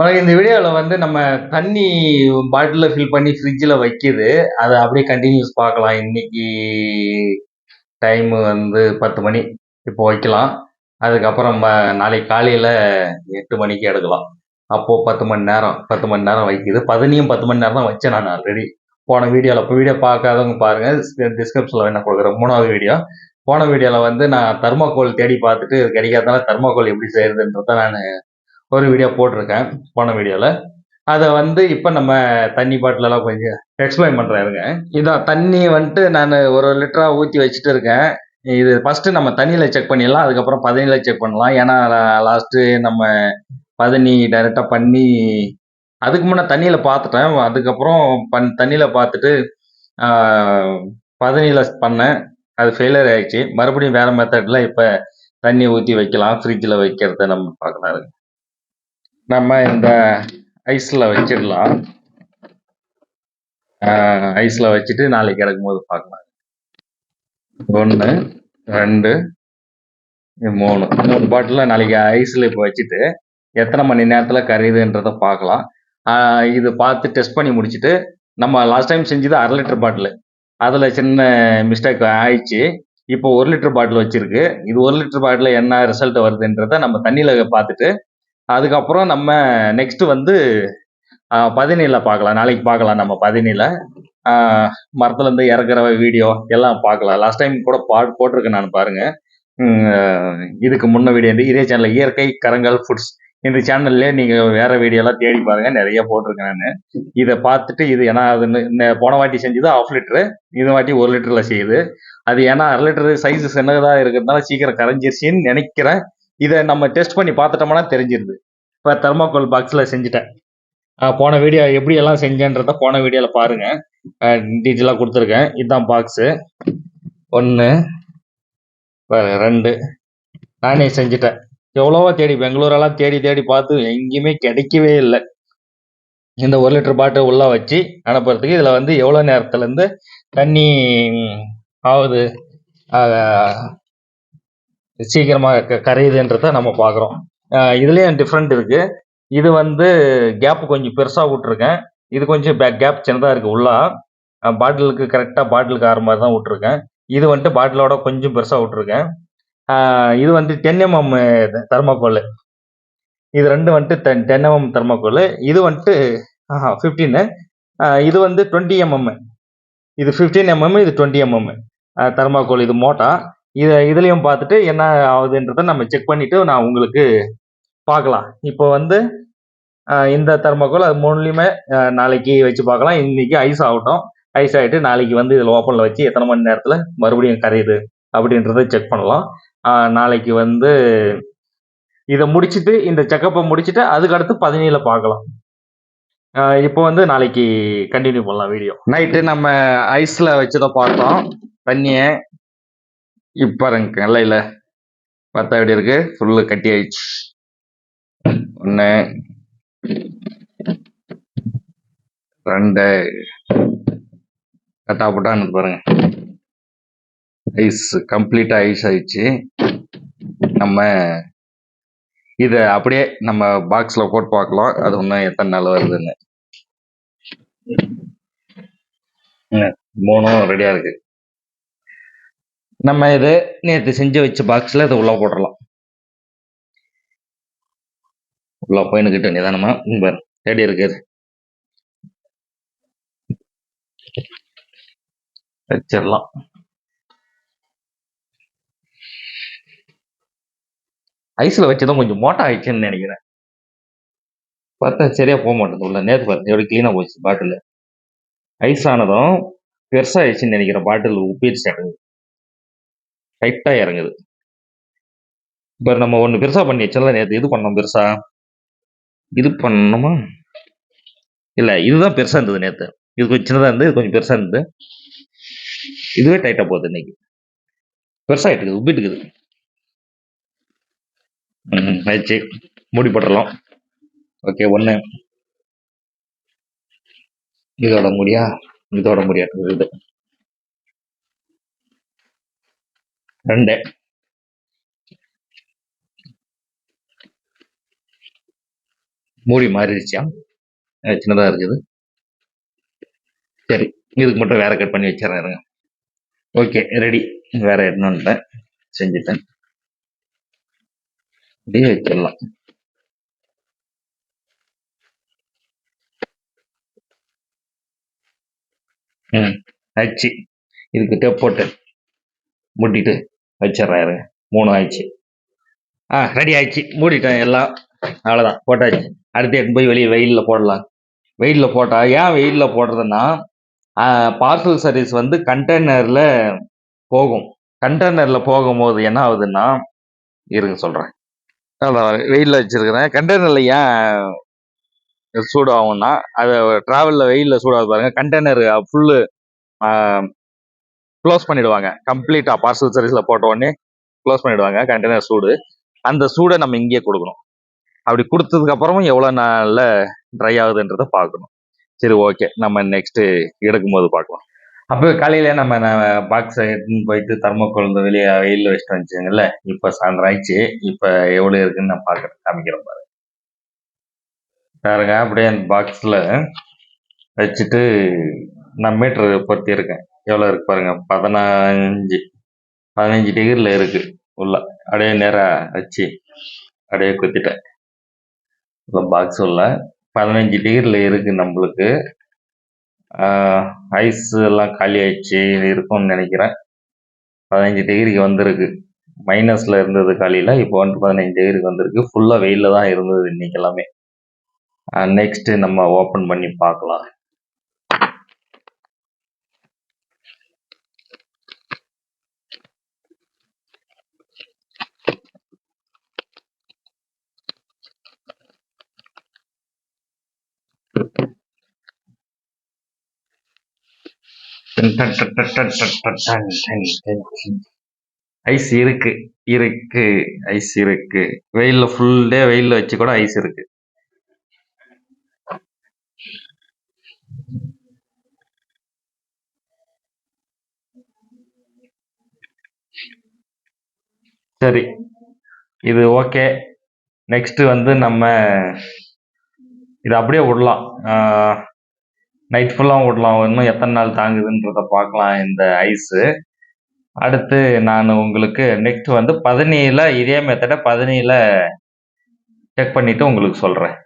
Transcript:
வணக்கம் இந்த வீடியோவில் வந்து நம்ம தண்ணி பாட்டிலில் ஃபில் பண்ணி ஃப்ரிட்ஜில் வைக்கிது. அதை அப்படியே கண்டினியூஸ் பார்க்கலாம் இன்னைக்கு டைமு வந்து பத்து மணி. இப்போ வைக்கலாம். அதுக்கப்புறம் நாளைக்கு காலையில் எட்டு மணிக்கு எடுக்கலாம். அப்போது பத்து மணி நேரம் பத்து மணி நேரம் வைக்கிது. பதினியும் பத்து மணி நேரம் தான் வச்சேன் நான் ஆல்ரெடி போன வீடியோவில் இப்போ வீடியோ பார்க்காதவங்க பாருங்கள் டிஸ்கிரிப்ஷனில் வேணால் கொடுக்குறேன். மூணாவது வீடியோ போன வீடியோவில் வந்து நான் தர்மாக்கோல் தேடி பார்த்துட்டு கிடைக்காதனால தர்மாக்கோல் எப்படி செய்யறதுன்றத நான் ஒரு வீடியோ போட்டிருக்கேன் போன வீடியோவில் அதை வந்து இப்போ நம்ம தண்ணி பாட்டிலெல்லாம் கொஞ்சம் எக்ஸ்பிளைன் பண்ணுறாருங்க இதான் தண்ணி வந்துட்டு நான் ஒரு லிட்டராக ஊற்றி வச்சுட்டு இருக்கேன். இது ஃபஸ்ட்டு நம்ம தண்ணியில் செக் பண்ணிடலாம் அதுக்கப்புறம் பதனியில் செக் பண்ணலாம். ஏன்னா லாஸ்ட்டு நம்ம பதனி டைரெக்டாக பண்ணி அதுக்கு முன்னே தண்ணியில் பார்த்துட்டேன். அதுக்கப்புறம் பண் தண்ணியில் பார்த்துட்டு பதனியில் பண்ணேன். அது ஃபெயிலியர் ஆயிடுச்சு. மறுபடியும் வேறு மெத்தடில் இப்போ தண்ணி ஊற்றி வைக்கலாம் ஃப்ரிட்ஜில் வைக்கிறத நம்ம பார்க்கலாம் நம்ம இந்த ஐஸில் வச்சிடலாம். ஐஸில் வச்சுட்டு நாளைக்கு கிடக்கும்போது பார்க்கலாம். ஒன்று ரெண்டு மூணு. மூணு பாட்டில் நாளைக்கு ஐஸில் இப்போ வச்சுட்டு எத்தனை மணி நேரத்தில் கரையுதுன்றதை பார்க்கலாம். இது பார்த்து டெஸ்ட் பண்ணி முடிச்சுட்டு நம்ம லாஸ்ட் டைம் செஞ்சது அரை லிட்டர் பாட்டில். அதில் சின்ன மிஸ்டேக் ஆயிடுச்சு. இப்போ ஒரு லிட்டர் பாட்டில் வச்சுருக்கு. இது ஒரு லிட்டர் பாட்டில் என்ன ரிசல்ட் வருதுன்றதை நம்ம தண்ணியில் பார்த்துட்டு அதுக்கப்புறம் நம்ம நெக்ஸ்ட் வந்து பதினியில் பார்க்கலாம். நாளைக்கு பார்க்கலாம் நம்ம பதினியில் மரத்துலேருந்து இறக்குற வீடியோ எல்லாம் பார்க்கலாம். லாஸ்ட் டைம் கூட பா போட்டிருக்கேன் நான் பாருங்கள் இதுக்கு முன்ன வீடியோ வந்து இதே சேனலில் இயற்கை கரங்கள் ஃபுட்ஸ் இந்த சேனல்லே நீங்கள் வேற வீடியோலாம் தேடி பாருங்க. நிறைய போட்டிருக்கேன் நான். இதை பார்த்துட்டு இது ஏன்னா அது போன வாட்டி செஞ்சது ஆஃப் லிட்டரு இது வாட்டி ஒரு லிட்டரில் செய்யுது. அது ஏன்னா அரை லிட்டரு சைஸ் சின்னதாக இருக்கிறதுனால சீக்கிரம் கரைஞ்சிருச்சின்னு நினைக்கிறேன். இதை நம்ம டெஸ்ட் பண்ணி பார்த்துட்டோம்னா தெரிஞ்சிருது. இப்போ தெர்மாக்கோல் பாக்ஸில் செஞ்சுட்டேன். போன வீடியோ எப்படி எல்லாம் செஞ்சேன்றத போன வீடியோவில் பாருங்கள் டீட்டெயிலாக கொடுத்துருக்கேன். இதுதான் பாக்ஸு ஒன்று ரெண்டு. நானே செஞ்சுட்டேன். எவ்வளோவா தேடி பெங்களூரெல்லாம் தேடி தேடி பார்த்து எங்கேயுமே கிடைக்கவே இல்லை. இந்த ஒரு லிட்டர் பாட்டில் உள்ளே வச்சு அனுப்புறதுக்கு இதில் வந்து எவ்வளோ நேரத்துலேருந்து தண்ணி ஆகுது? சீக்கிரமாக க கரையுதுன்றத நம்ம பார்க்குறோம் இதுலேயும் டிஃப்ரெண்ட் இருக்குது இது வந்து கேப் கொஞ்சம் பெருசாக விட்ருக்கேன் இது கொஞ்சம் கேப் சின்னதாக இருக்குது உள்ளா. பாட்டிலுக்கு கரெக்டாக பாட்டிலுக்கு ஆறு மாதிரி தான் விட்ருக்கேன் இது வந்துட்டு பாட்டிலோட கொஞ்சம் பெருசாக விட்ருக்கேன் இது வந்து டென் எம்எம் தர்மாக்கோல் இது ரெண்டு வந்துட்டு டென் டென் எம்எம் தர்மாக்கோல் இது வந்துட்டு ஃபிஃப்டீனு இது வந்து டுவெண்ட்டி எம்எம் இது ஃபிஃப்டீன் எம்எம் இது டுவெண்ட்டி எம்எம் தர்மாக்கோல் இது மோட்டா. இதை இதுலேயும் பார்த்துட்டு என்ன ஆகுதுன்றதை நம்ம செக் பண்ணிவிட்டு நான் உங்களுக்கு பார்க்கலாம். இப்போ வந்து இந்த தர்மாக்கோல் அது மூணுலையுமே நாளைக்கு வச்சு பார்க்கலாம். இன்னைக்கு ஐஸ் ஆகட்டும். ஐஸ் ஆகிட்டு நாளைக்கு வந்து இதில் ஓப்பனில் வச்சு எத்தனை மணி நேரத்தில் மறுபடியும் கரையுது அப்படின்றத செக் பண்ணலாம். நாளைக்கு வந்து இதை முடிச்சுட்டு இந்த செக்கப்பை முடிச்சுட்டு அதுக்கடுத்து பதினேழு பதினேழில் பார்க்கலாம். இப்போ வந்து நாளைக்கு கண்டினியூ பண்ணலாம் வீடியோ நைட்டு நம்ம ஐஸில் வச்சதை பார்த்தோம். தண்ணியை இப்போ இல்ல பார்த்தா எப்படி இருக்கு? ஃபுல்லு கட்டி ஆயிடுச்சு. ஒன்று ரெண்டு கட்டா போட்டான்னு பாருங்க. ஐஸ் கம்ப்ளீட்டாக ஐஸ் ஆயிடுச்சு. நம்ம இதை அப்படியே நம்ம பாக்ஸில் போட்டு பார்க்கலாம். அது இன்னும் எத்தனை நாள் வருதுன்னு. மூணும் ரெடியாக இருக்கு. நம்ம இது நேற்று செஞ்சு வச்ச பாக்ஸில் இதை உள்ளே போட்டுடலாம் உள்ள போயின்னுக்கிட்டு நிதானமா தேடி இருக்குது வச்சிடலாம். ஐஸில் வச்சதும் கொஞ்சம் மோட்டா ஆயிடுச்சுன்னு நினைக்கிறேன். பார்த்தா சரியா போக மாட்டேங்குது உள்ள. நேற்று பார்த்து எப்படி க்ளீனாக போச்சு பாட்டில் ஐஸ் ஆனதும் பெருசாகிடுச்சுன்னு நினைக்கிறேன். பாட்டில் உப்பிடுச்சு இறங்குது டைட்டாக இறங்குது. இப்போ நம்ம ஒன்று பெருசாக பண்ணி வச்சல நேற்று இது பண்ணோம் பெருசா? இது பண்ணணுமா இல்லை இதுதான் பெருசாக இருந்தது நேற்று இது கொஞ்சம் சின்னதாக இருந்தது இது கொஞ்சம் பெருசாக இருந்தது. இதுவே டைட்டாக போகுது இன்னைக்கு. பெருசாக இருக்குது உப்பிட்டுக்குது ம் ஆயிடுச்சு. மூடி போட்டுடலாம் ஓகே ஒன்று இதோட முடியா? இதோட முடியா இது ரெண்டு. மூடி மாறிடுச்சா. சின்னதாக இருக்குது. சரி இதுக்கு மட்டும் வேற கட் பண்ணி வச்சிடறேன் இருங்க. Okay ready. வேற எடுத்துட்டேன் செஞ்சுட்டேன். அப்படியே வச்சிடலாம். ம் ஆச்சு. இதுக்கு டேப் மூடிட்டு வச்சிடுறேன் மூணு ஆயிடுச்சு. ஆ ரெடி ஆயிடுச்சு. மூடிட்டேன் எல்லாம். அவ்வளோதான் போட்டாச்சு. அடுத்து எடுத்து போய் வெளியே வெயிலில் போடலாம். வெயிலில் போட்டால் ஏன் வெயிலில் போடுறதுன்னா பார்சல் சர்வீஸ் வந்து கண்டெய்னரில் போகும். கண்டெய்னரில் போகும்போது என்ன ஆகுதுன்னா இருங்க சொல்கிறேன் அதான் வெயிலில் வச்சுருக்கிறேன். கண்டெய்னரில் ஏன் சூடாகும்னா அது ட்ராவலில் வெயிலில் சூடாகுது பாருங்கள் கண்டெய்னர் ஃபுல்லு க்ளோஸ் பண்ணிடுவாங்க. கம்ப்ளீட்டாக பார்சல் சர்வீஸில் போட்ட உடனே க்ளோஸ் பண்ணிடுவாங்க. கண்டெய்னர் சூடு. அந்த சூடை நம்ம இங்கேயே கொடுக்கணும். அப்படி கொடுத்ததுக்கு அப்புறமும் எவ்வளோ நாளில் ட்ரை ஆகுதுன்றதை பார்க்கணும். சரி ஓகே நம்ம நெக்ஸ்ட்டு எடுக்கும்போது பார்க்கலாம். அப்போ காலையில் நம்ம பாக்ஸை எடுத்துன்னு போயிட்டு தர்மக்கோல் இந்த வெளியே வெயிலில் வச்சுட்டு வந்துச்சுங்கல்ல இப்போ சாயந்தரம் ஆயிடுச்சு. இப்போ எவ்வளோ இருக்குன்னு நான் பார்க்குறேன் காமிக்கிறேன் பாரு. பாருங்க அப்படியே அந்த பாக்ஸில் வச்சுட்டு நான் மீட்ரு பொருத்தி இருக்கேன். எவ்வளோ இருக்கு பாருங்க பதினஞ்சு பதினஞ்சு டிகிரியில் இருக்கு உள்ள. அப்படியே நேராக வச்சு அப்படியே குத்திட்டேன். பாக்ஸ் உள்ள பதினஞ்சு டிகிரியில் இருக்கு நம்மளுக்கு. ஐஸ் எல்லாம் காலி ஆயிடுச்சு இருக்கும்னு நினைக்கிறேன். பதினஞ்சு டிகிரிக்கு வந்திருக்கு. மைனஸில் இருந்தது காலையில் இப்போ வந்துட்டு பதினஞ்சு டிகிரிக்கு வந்திருக்கு. ஃபுல்லாக வெயிலில் தான் இருந்தது இன்னைக்கு எல்லாமே. நெக்ஸ்ட்டு நம்ம ஓப்பன் பண்ணி பார்க்கலாம். ஐஸ் இருக்கு இருக்கு ஐஸ் இருக்கு. வெயில்ல ஃபுல் டே வெயில்ல வச்சு கூட ஐஸ் இருக்கு. சரி இது ஓகே நெக்ஸ்ட் வந்து நம்ம இதை அப்படியே விடலாம். நைட் ஃபுல்லாக விடலாம் இன்னும் எத்தனை நாள் தாங்குதுன்றத பார்க்கலாம் இந்த ஐஸு அடுத்து நான் உங்களுக்கு நெக்ஸ்ட் வந்து பதனியில் இதே மெத்தடை பதனியில் செக் பண்ணிவிட்டு உங்களுக்கு சொல்கிறேன்